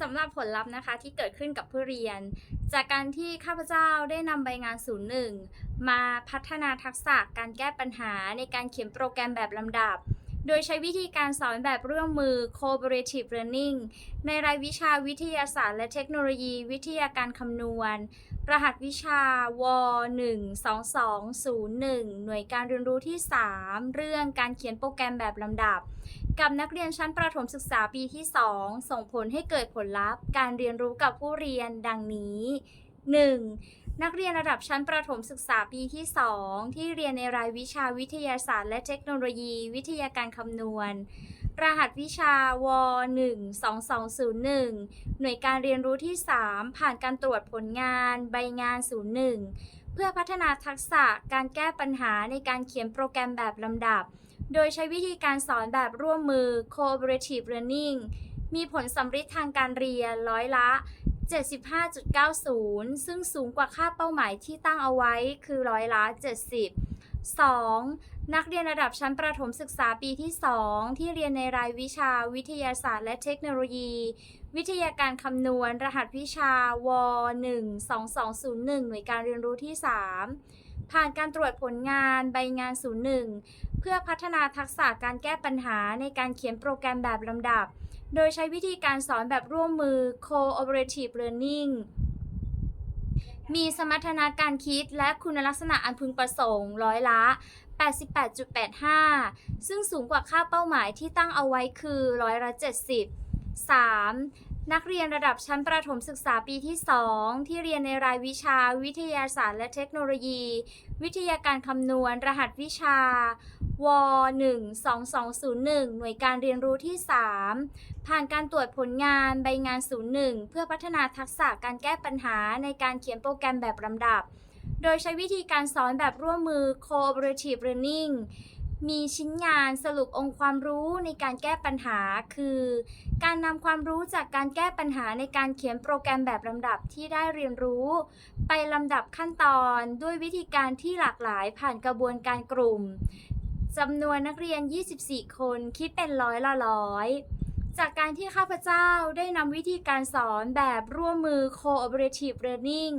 สำหรับผลลัพธ์นะคะที่เกิดขึ้นกับผู้เรียน จากการที่ข้าพเจ้าได้นำใบงาน 01 มาพัฒนาทักษะการแก้ปัญหาในการเขียนโปรแกรมแบบลำดับ โดยใช้วิธีการสอนแบบร่วมมือ cooperative learning ในรายวิชาวิทยาศาสตร์และเทคโนโลยีวิทยาการคำนวณ รหัสวิชาว12201 หน่วยการเรียนรู้ที่ 3 เรื่องการเขียนโปรแกรมแบบลำดับ กับนักเรียนชั้นประถมศึกษาปีที่ 2 ส่งผลให้เกิดผลลัพธ์ การเรียนรู้กับผู้เรียนดังนี้ 1. นักเรียนระดับชั้นประถมศึกษาปีที่ 2 ที่เรียนในรายวิชาวิทยาศาสตร์ และเทคโนโลยี วิทยาการคำนวณ รหัสวิชาว12201 หน่วยการเรียนรู้ที่ 3 ผ่านการตรวจผลงาน ใบงาน 01 เพื่อพัฒนาทักษะการแก้ปัญหาในการเขียนโปรแกรมแบบลำดับ โดยใช้วิธีการสอนแบบร่วมมือ cooperative learning มีผลสำฤทธิ์ทางการเรียนร้อยละ 75.90 ซึ่งสูงกว่าค่าเป้าหมายที่ตั้งเอาไว้คือร้อยละ70 2. นักเรียนระดับชั้นประถมศึกษาปีที่ 2 ที่เรียนในรายวิชาวิทยาศาสตร์และเทคโนโลยี วิทยาการคำนวณ รหัสวิชาว12201 หน่วยการเรียนรู้ที่ 3 ผ่านการตรวจผลงานใบงาน 01 เพื่อพัฒนาทักษะการแก้ปัญหาในการเขียนโปรแกรมแบบลำดับ โดยใช้วิธีการสอนแบบร่วมมือ cooperative learning มีสมรรถนะการคิดและคุณลักษณะอันพึงประสงค์ร้อยละ 88.85 ซึ่งสูงกว่าค่าเป้าหมายที่ตั้งเอาไว้คือร้อยละ 70 3. นักเรียนระดับชั้นประถมศึกษาปีที่ 2 ที่เรียนในรายวิชาวิทยาศาสตร์และเทคโนโลยี วิทยาการคำนวณ รหัสวิชา ว12201 หน่วยการเรียนรู้ที่ 3 ผ่านการตรวจผลงานใบงาน 01 เพื่อพัฒนาทักษะการแก้ปัญหาในการเขียนโปรแกรมแบบลำดับ โดยใช้วิธีการสอนแบบร่วมมือ cooperative learning มีชิ้นงานสรุปองค์ความรู้ในการแก้ปัญหา คือ การนำความรู้จากการแก้ปัญหาในการเขียนโปรแกรมแบบลำดับที่ได้เรียนรู้ ไปลำดับขั้นตอนด้วยวิธีการที่หลากหลายผ่านกระบวนการกลุ่ม จำนวนนักเรียน 24 คนคิดเป็นร้อยละร้อย จากการที่ข้าพเจ้าได้นำวิธีการสอนแบบร่วมมือ cooperative learning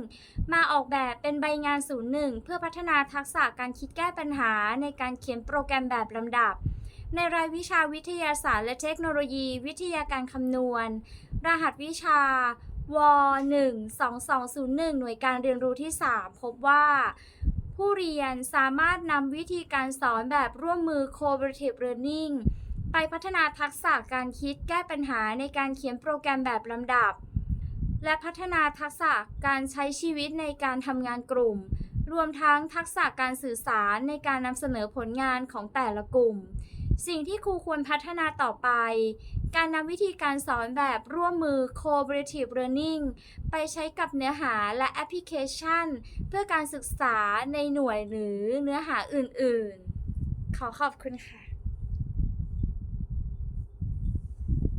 มาออกแบบเป็นใบงาน 01 เพื่อพัฒนาทักษะการคิดแก้ปัญหาในการเขียนโปรแกรมแบบลำดับ ในรายวิชาวิทยาศาสตร์และเทคโนโลยี วิทยาการคำนวณ รหัสวิชาว12201 หน่วยการเรียนรู้ที่ 3 พบว่า ผู้เรียนสามารถนำวิธีการสอนแบบร่วมมือ cooperative learning ไปพัฒนาทักษะการคิดแก้ปัญหาในการเขียนโปรแกรมแบบลำดับ และพัฒนาทักษะการใช้ชีวิตในการทำงานกลุ่ม รวมทั้งทักษะการสื่อสารในการนำเสนอผลงานของแต่ละกลุ่ม สิ่งที่ครูควรพัฒนาต่อไป การนำวิธีการสอนแบบร่วมมือ cooperative learning ไปใช้กับเนื้อหาและแอปพลิเคชัน เพื่อการศึกษาในหน่วยหรือเนื้อหาอื่นๆ ขอขอบคุณค่ะ